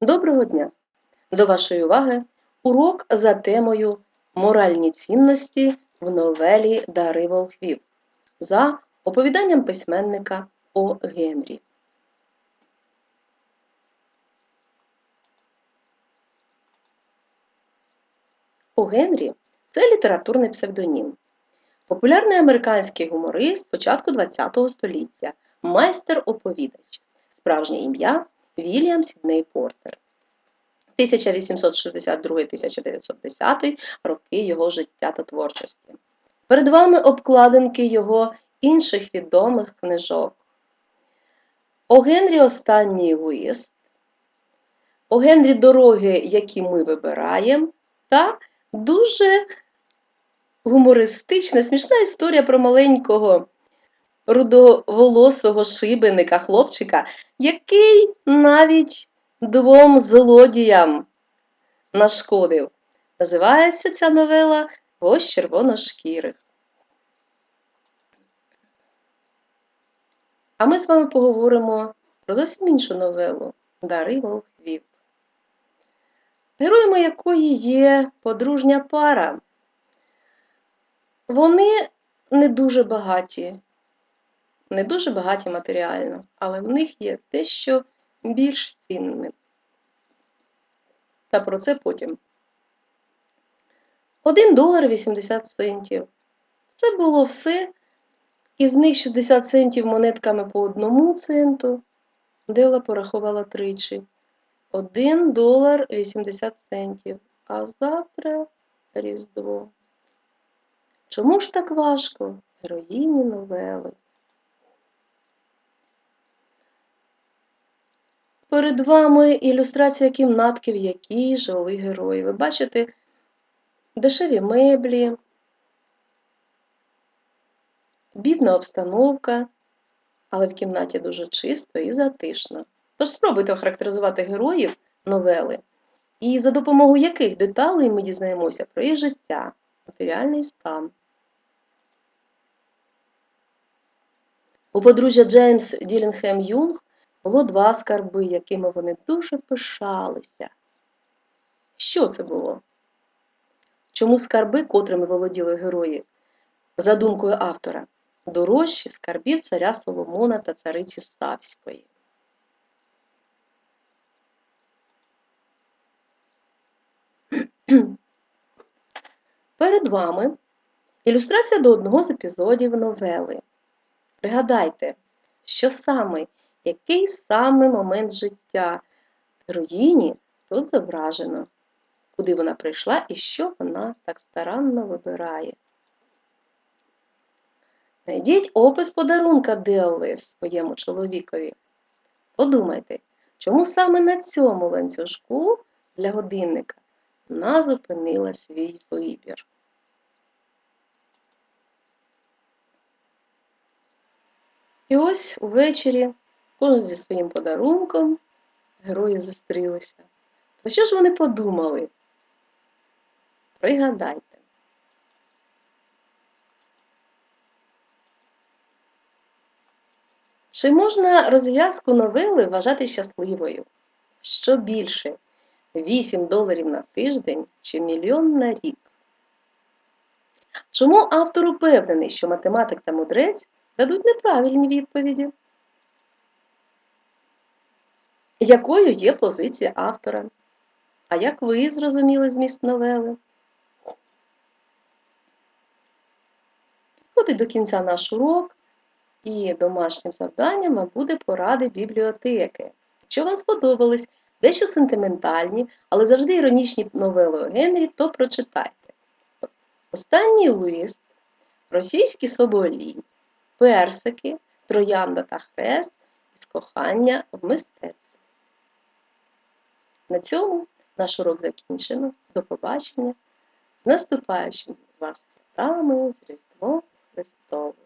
Доброго дня! До вашої уваги урок за темою Моральні цінності в новелі Дари Волхвів за оповіданням письменника О. Генрі. О. Генрі це літературний псевдонім. Популярний американський гуморист початку ХХ століття, майстер-оповідач, справжнє ім'я Вільям Сідней Портер. 1862-1910 роки його життя та творчості. Перед вами обкладинки його інших відомих книжок. О Генрі Останній лист, О Генрі Дороги, які ми вибираємо, та дуже гумористична, смішна історія про маленького рудоволосого шибеника, хлопчика, який навіть двом злодіям нашкодив. Називається ця новела Ось червоношкірих. А ми з вами поговоримо про зовсім іншу новелу Дари Волхвів, героями якої є подружня пара. Вони не дуже багаті, не дуже багаті матеріально, але в них є дещо більш цінним. Та про це потім. 1 долар 80 центів. Це було все. Із них 60 центів монетками по одному центу. Дела порахувала тричі. 1 долар 80 центів. А завтра Різдво. Чому ж так важко? Героїні новели. Перед вами ілюстрація кімнатки, в якій жили герої. Ви бачите дешеві меблі, бідна обстановка, але в кімнаті дуже чисто і затишно. Тож спробуйте охарактеризувати героїв новели, і за допомогою яких деталей ми дізнаємося про їх життя, матеріальний стан. У подружжя Джеймс Ділінгем Юнг було два скарби, якими вони дуже пишалися. Що це було? Чому скарби, котрими володіли герої, за думкою автора, дорожчі скарбів царя Соломона та цариці Савської? Перед вами ілюстрація до одного з епізодів новели. Пригадайте, що саме який саме момент життя героїні тут зображено, куди вона прийшла і що вона так старанно вибирає. Найдіть опис подарунка Делли своєму чоловікові. Подумайте, чому саме на цьому ланцюжку для годинника вона зупинила свій вибір. І ось увечері Кожен зі своїм подарунком герої зустрілися. Про що ж вони подумали? Пригадайте. Чи можна розв'язку новели вважати щасливою? Що більше 8 доларів на тиждень чи мільйон на рік? Чому автор упевнений, що математик та мудрець дадуть неправильні відповіді? Якою є позиція автора? А як ви зрозуміли зміст новели? Підходить до кінця наш урок, і домашнім завданням буде поради бібліотеки. Якщо вам сподобались дещо сентиментальні, але завжди іронічні новели о Генрі, то прочитайте. Останній лист, російські соболі, персики, троянда та хрест із кохання в мистецтві. На цьому наш урок закінчено. До побачення. З наступаючими вас святами з Різдвом Христовим!